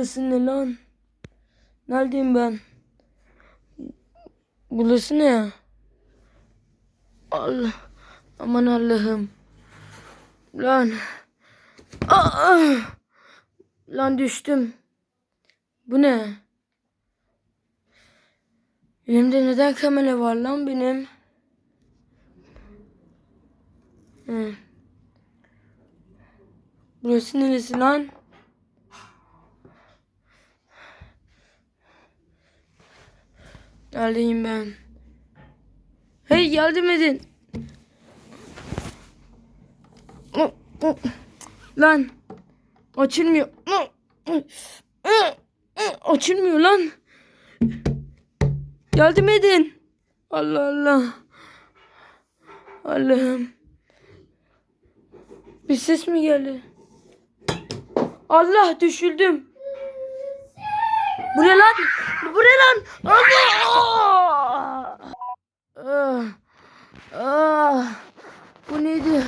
burası ne lan? Neredeyim ben? Burası ne? Allah. Aman Allah'ım. Lan. Aa! Lan düştüm. Bu ne? Elimde neden kamera var lan benim? Hı. Burası neresi lan? Neredeyim ben? Hey yardım edin. Lan. Açılmıyor. Açılmıyor lan. Yardım edin. Allah Allah. Allah'ım. Bir ses mi geldi? Allah düşüldüm. Bu ne lan? Bu ne lan? Allah! Ah, ah, bu neydi?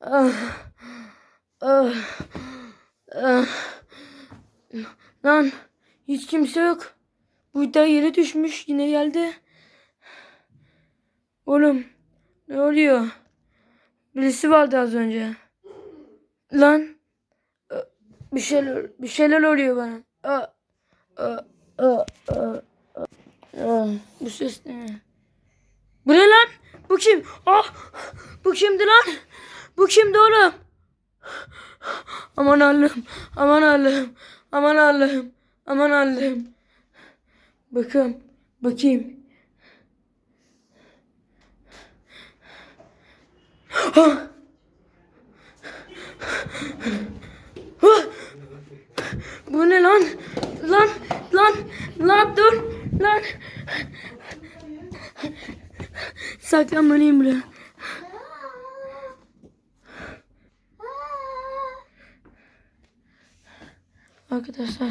Ah, ah, ah. Lan hiç kimse yok. Bu da yere düşmüş yine geldi. Oğlum ne oluyor? Birisi vardı az önce. Lan bir şeyler bir şeyler oluyor bana. Aa. Bu ses ne? Bu ne lan? Bu kim? Ah! Bu kimdi lan? Bu kimdi oğlum? Aman Allah'ım. Aman Allah'ım. Aman Allah'ım. Aman Allah'ım. Bakın. Bakayım. Ah! Bu ne lan? Lan, lan, lan dur, lan. Saklanmalıyım buraya. Arkadaşlar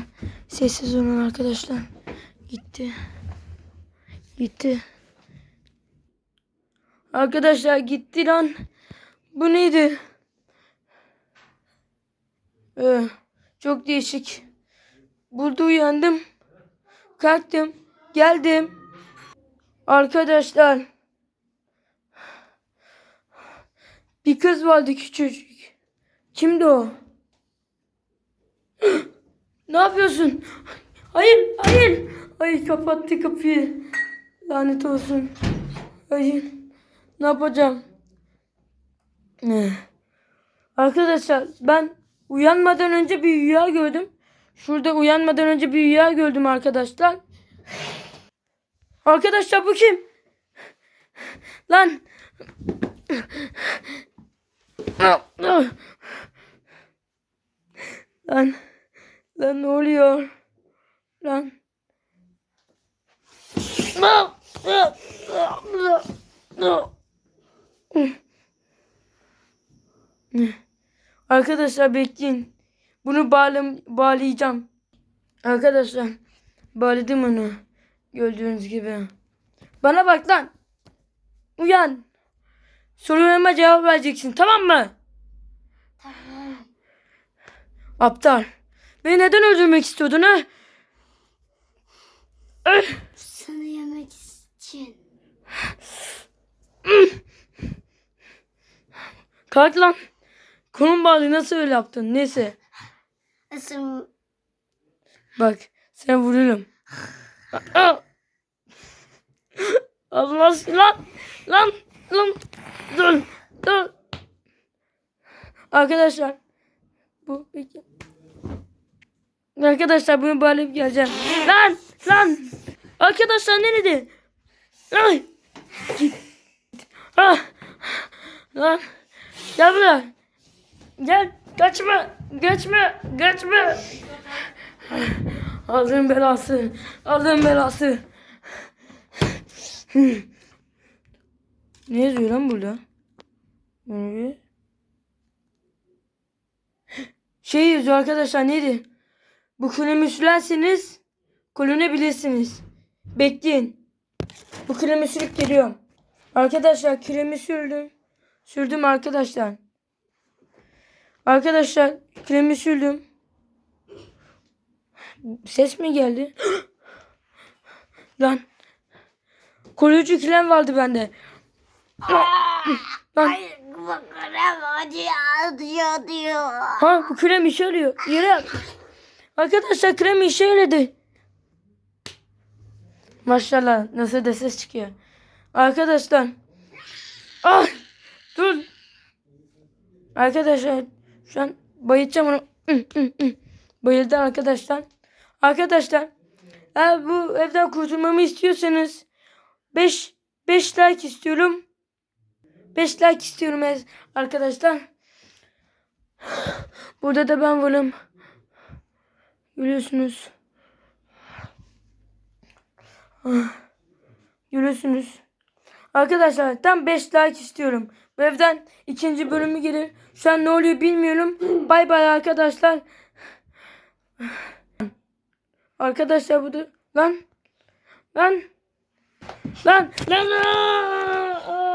sessiz olun arkadaşlar. Gitti. Gitti. Arkadaşlar gitti lan. Bu neydi? Ee, çok değişik. Burada uyandım. Kalktım. Geldim. Arkadaşlar. Bir kız vardı küçücük. Kimdi o? ne yapıyorsun? Hayır, hayır. Hayır kapattı kapıyı. Lanet olsun. Hayır. Ne yapacağım? Arkadaşlar ben uyanmadan önce bir rüya gördüm. Şurada uyanmadan önce bir rüya gördüm arkadaşlar. Arkadaşlar bu kim? Lan. Lan. Lan ne oluyor? Lan. Arkadaşlar bekleyin. Bunu bağlam bağlayacağım. Arkadaşlar bağladım onu. Gördüğünüz gibi. Bana bak lan. Uyan. Sorularıma cevap vereceksin tamam mı? Tamam. Aptal. Beni neden öldürmek istiyordun ha? Öh! Seni yemek için. Kalk lan. Konum bağlı nasıl öyle yaptın? Neyse. Isım Bak sen vururum. Allah aşkına lan. Lan. Lan. Dur. Dur. Arkadaşlar. Bu peki. Arkadaşlar bunu bağlayıp geleceğim. Lan. Lan. Arkadaşlar nerede? Ay. Ah. Lan. Gel buraya. Gel. Kaçma. Kaçma. Kaçma. Allah'ın belası. Allah'ın belası. Ne yazıyor lan burada? Böyle. Şey yazıyor arkadaşlar neydi? Bu kremi sürerseniz kullanabilirsiniz. Bekleyin. Bu kremi sürüp geliyorum. Arkadaşlar kremi sürdüm. Sürdüm arkadaşlar. Arkadaşlar kremi sürdüm. Ses mi geldi? Lan. Koruyucu krem vardı bende. Hayır bakalım acıyor diyor diyor. Ha bu krem işe yarıyor. At. Arkadaşlar krem işe yaradı. Maşallah nasıl da ses çıkıyor. Arkadaşlar. Ah dur. Arkadaşlar şu an bayılacağım onu. Bayıldı arkadaşlar. Arkadaşlar eğer bu evden kurtulmamı istiyorsanız 5 5 like istiyorum. 5 like istiyorum arkadaşlar. Burada da ben varım. Görüyorsunuz. Görüyorsunuz. Arkadaşlar tam 5 like istiyorum. Bu evden ikinci bölümü gelir. Şu an ne oluyor bilmiyorum. Bay bay arkadaşlar. Arkadaşlar bu da... Lan. Lan. Lan. Lan. lan!